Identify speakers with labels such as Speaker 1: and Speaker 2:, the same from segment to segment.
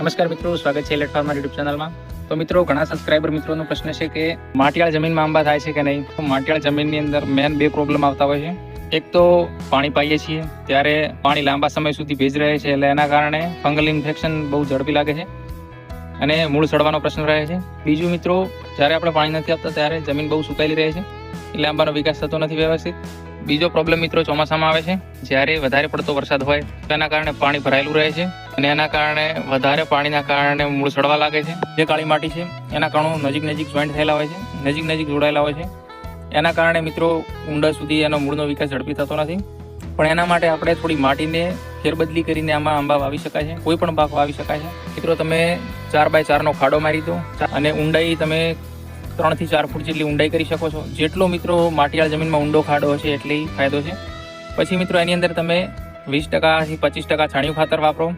Speaker 1: નમસ્કાર મિત્રો, સ્વાગત છે ઇલેક્ટ ફાર્મર યુટ્યુબ ચેનલમાં તો મિત્રો, ઘણા સબસ્ક્રાઇબર મિત્રોનો પ્રશ્ન છે કે માટીવાળ જમીનમાં આંબા થાય છે કે નહીં? તો માટીવાળ જમીનની અંદર મેન બે પ્રોબ્લેમ આવતા હોય છે. એક તો પાણી પાઈએ છીએ, ત્યારે પાણી લાંબા સમય સુધી ભેજ રહે છે એટલે એના કારણે ફંગલ ઇન્ફેક્શન બહુ ઝડપી લાગે છે અને મૂળ સડવાનો પ્રશ્ન રહે છે. બીજું મિત્રો, જ્યારે આપણે પાણી નથી આપતા, ત્યારે જમીન બહુ સુકાયેલી રહે છે એટલે આંબાનો વિકાસ થતો નથી વ્યવસ્થિત. બીજો પ્રોબ્લેમ મિત્રો ચોમાસામાં આવે છે. જ્યારે વધારે પડતો વરસાદ હોય તેના કારણે પાણી ભરાયેલું રહે છે. અને એના કારણે, વધારે પાણીના કારણે મૂળ સડવા લાગે છે. જે કાળી માટી છે, એના કણો નજીક નજીક જોઈન્ટ થયેલા હોય છે, નજીક નજીક જોડાયેલા હોય છે. એના કારણે મિત્રો ઊંડા સુધી એનો મૂળનો વિકાસ ઝડપી થતો નથી. પણ એના માટે આપણે થોડી માટીને ફેરબદલી કરીને આમાં આંબા વાવી શકાય છે, કોઈ પણ પાક વાવી શકાય છે. મિત્રો તમે ચાર બાય ચારનો ખાડો મારી દો, અને ઊંડાઈ તમે ત્રણથી ચાર ફૂટ જેટલી ઊંડાઈ કરી શકો છો. જેટલો મિત્રો માટીયાળ જમીનમાં ઊંડો ખાડો હશે, એટલી ફાયદો છે. પછી મિત્રો એની અંદર તમે વીસ ટકાથી પચીસ ટકા છાણિયું ખાતર વાપરો.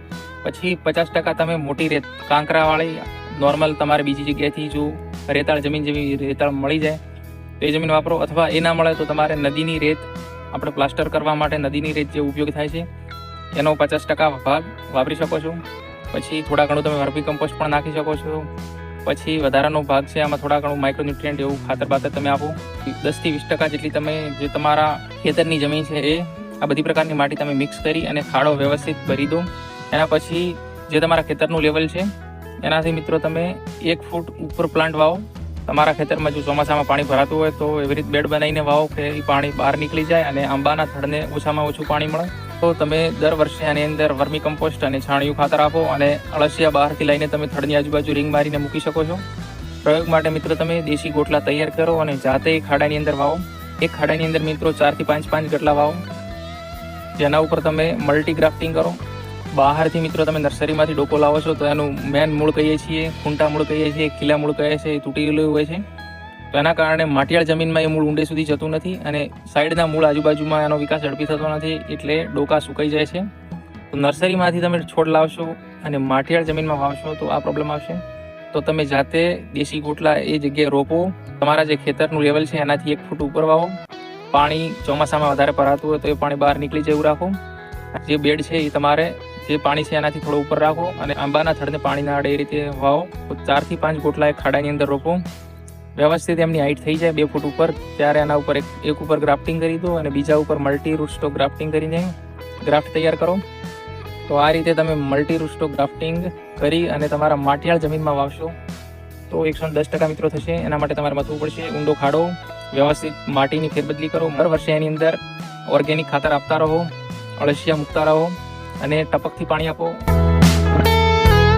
Speaker 1: પછી પચાસ ટકા તમે મોટી રેત કાંકરાવાળી નોર્મલ તમારે બીજી જગ્યાએથી જો રેતાળ જમીન જેવી રેતાળ મળી જાય, તો એ જમીન વાપરો. અથવા એ ના મળે તો તમારે નદીની રેત આપણે પ્લાસ્ટર કરવા માટે નદીની રેત જે ઉપયોગ થાય છે, એનો પચાસ ટકા ભાગ વાપરી શકો છો. પછી થોડા ઘણું તમે વર્મી કમ્પોસ્ટ પણ નાખી શકો છો. પછી વધારાનો ભાગ છે, આમાં થોડા ઘણું માઇક્રોન્યુટ્રિયન્ટ એવું ખાતર બાતર તમે આપો. દસથી વીસ ટકા જેટલી તમે જે તમારા ખેતરની જમીન છે એ આ બધી પ્રકારની માટી તમે મિક્સ કરી અને ખાડો વ્યવસ્થિત ભરી દો. એના પછી જે તમારા ખેતરનું લેવલ છે, એનાથી મિત્રો તમે એક ફૂટ ઉપર પ્લાન્ટ વાવો. તમારા ખેતરમાં જો ચોમાસામાં પાણી ભરાતું હોય તો એવી રીતે બેડ બનાવીને વાવો કે એ પાણી બહાર નીકળી જાય અને આંબાના થડને ઓછામાં ઓછું પાણી મળે. તો તમે દર વર્ષે આની અંદર વર્મી કમ્પોસ્ટ અને છાણિયું ખાતર આપો અને અળસિયા બહારથી લઈને તમે થડની આજુબાજુ રિંગ મારીને મૂકી શકો છો. પ્રયોગ માટે મિત્રો તમે દેશી ગોટલા તૈયાર કરો અને જાતે ખાડાની અંદર વાવો. એક ખાડાની અંદર મિત્રો ચારથી પાંચ પાંચ ગટલા વાવો. જેના ઉપર તમે મલ્ટી ગ્રાફ્ટિંગ કરો. બહારથી મિત્રો તમે નર્સરીમાંથી ડોકો લાવો છો તો એનું મેન મૂળ કહીએ છીએ, ખૂંટા મૂળ કહીએ છીએ ખીલા મૂળ કહીએ છીએ, તૂટી ગયેલું હોય છે. તો એના કારણે માટીયાળ જમીનમાં એ મૂળ ઊંડે સુધી જતું નથી અને સાઈડના મૂળ આજુબાજુમાં એનો વિકાસ ઝડપી થતો નથી એટલે ડોકા સુકાઈ જાય છે. તો નર્સરીમાંથી તમે છોડ લાવશો અને માટીયાળ જમીનમાં વાવશો તો આ પ્રોબ્લેમ આવશે. તો તમે જાતે દેશી ગોટલા એ જગ્યાએ રોપો. તમારા જે ખેતરનું લેવલ છે એનાથી એક ફૂટ ઉપર વાવો. પાણી ચોમાસામાં વધારે ભરાતું હોય તો એ પાણી બહાર નીકળી જવું રાખો. જે બેડ છે એ તમારે જે પાણી છે એનાથી થોડું ઉપર રાખો અને આંબાના થડને પાણી ના એ રીતે વાવો. ચારથી પાંચ ગોટલા એક ખાડાની અંદર રોપો. વ્યવસ્થિત એમની હાઈટ થઈ જાય બે ફૂટ ઉપર. ત્યારે એના ઉપર એક એક ઉપર ગ્રાફ્ટિંગ કરી દો અને બીજા ઉપર મલ્ટી રૂસ્ટો ગ્રાફ્ટિંગ કરીને ગ્રાફ્ટ તૈયાર કરો. તો આ રીતે તમે મલ્ટી રૂસ્ટો ગ્રાફ્ટિંગ કરી અને તમારા માઠિયાળ જમીનમાં વાવશો. તો એકસો દસ ટકા મિત્રો થશે. એના માટે તમારે મથવું પડશે. ઊંડો ખાડો, વ્યવસ્થિત માટીની ફેરબદલી કરો. દર વર્ષે એની અંદર ઓર્ગેનિક ખાતર આપતા રહો. અળસિયા મૂકતા રહો. અને ટપકથી પાણી આપો.